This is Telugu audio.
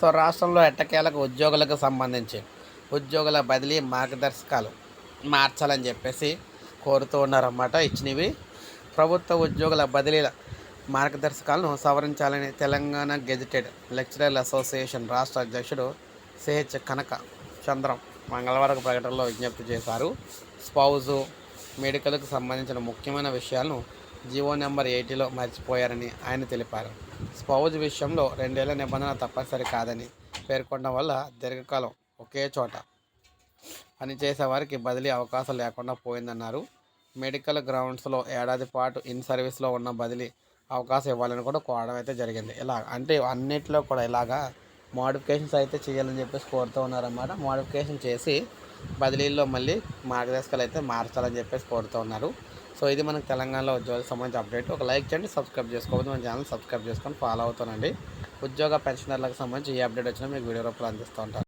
సో రాష్ట్రంలో ఎట్టకేలకు ఉద్యోగులకు సంబంధించి ఉద్యోగుల బదిలీ మార్గదర్శకాలు మార్చాలని చెప్పేసి కోరుతూ ఉన్నారన్నమాట. ఇచ్చినవి ప్రభుత్వ ఉద్యోగుల బదిలీల మార్గదర్శకాలను సవరించాలని తెలంగాణ గెజిటెడ్ లెక్చరర్ల అసోసియేషన్ రాష్ట్ర అధ్యక్షుడు సిహెచ్ కనక చంద్రం మంగళవారం ప్రకటనలో విజ్ఞప్తి చేశారు. స్పౌజు మెడికల్కు సంబంధించిన ముఖ్యమైన విషయాలను జీవో నెంబర్ ఎయిటీలో మర్చిపోయారని ఆయన తెలిపారు. స్పౌజ్ విషయంలో రెండేళ్ళ నిబంధన తప్పనిసరి కాదని పేర్కొనడం వల్ల దీర్ఘకాలం ఒకే చోట పనిచేసే వారికి బదిలీ అవకాశం లేకుండా పోయిందన్నారు. మెడికల్ గ్రౌండ్స్లో ఏడాది పాటు ఇన్ సర్వీస్లో ఉన్న బదిలీ అవకాశం ఇవ్వాలని కూడా కోరడం అయితే జరిగింది. ఇలా అంటే అన్నిట్లో కూడా ఇలాగా మోడిఫికేషన్స్ అయితే చేయాలని చెప్పేసి కోరుతూ ఉన్నారన్నమాట. మోడిఫికేషన్ చేసి బదిలీల్లో మళ్ళీ మార్గదర్శకాలు అయితే మార్చాలని చెప్పేసి కోరుతూ ఉన్నారు. సో ఇది మనకు తెలంగాణలో ఉద్యోగాలకు సంబంధించి అప్డేట్. ఒక లైక్ చేయండి సబ్స్క్రైబ్ చేసుకోవద్దు. మన ఛానల్ సబ్స్క్రైబ్ చేసుకొని ఫాలో అవుతానండి ఉద్యోగ పెన్షనర్లకు సంబంధించి ఏ అప్డేట్ వచ్చినా మీకు వీడియో రూపంలో అందిస్తూ ఉంటాను